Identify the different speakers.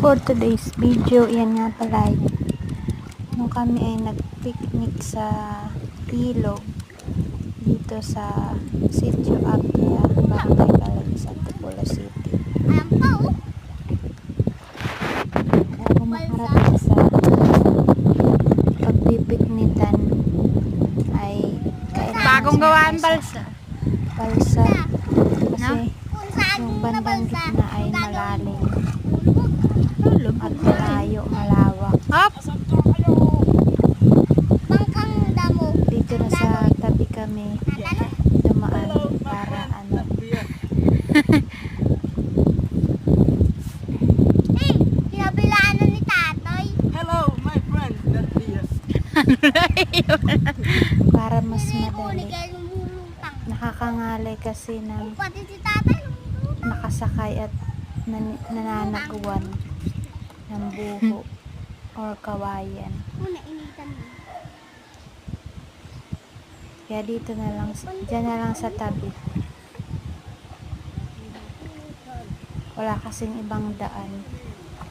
Speaker 1: for today's video, yan nga pala. Nung kami ay nag-picnic sa ilog dito sa Sitio Apia, Barangay Calais, Antipolo City.
Speaker 2: Ayan pa, oh.
Speaker 1: Kaya kung makarating sa pagpipiknitan ay
Speaker 3: Bagong gawaan
Speaker 1: balsa.
Speaker 3: balsa.
Speaker 1: Kasi
Speaker 2: saan
Speaker 1: yung bandang gitna ay malalim
Speaker 3: Tulog.
Speaker 1: at malayo, malawak.
Speaker 3: Hop!
Speaker 2: bangkang damo.
Speaker 1: Dito na sa tabi kami dumaan para ano
Speaker 2: Eh, kinabilaan na ni Tatoy.
Speaker 4: Hello, my friend. That's the
Speaker 1: para mas madali. Nakakangalay kasi ng nakasakay at nan- nananaguan ng buho or kawayan. Kaya dito na lang, dyan na lang sa tabi. Wala kasing ibang daan.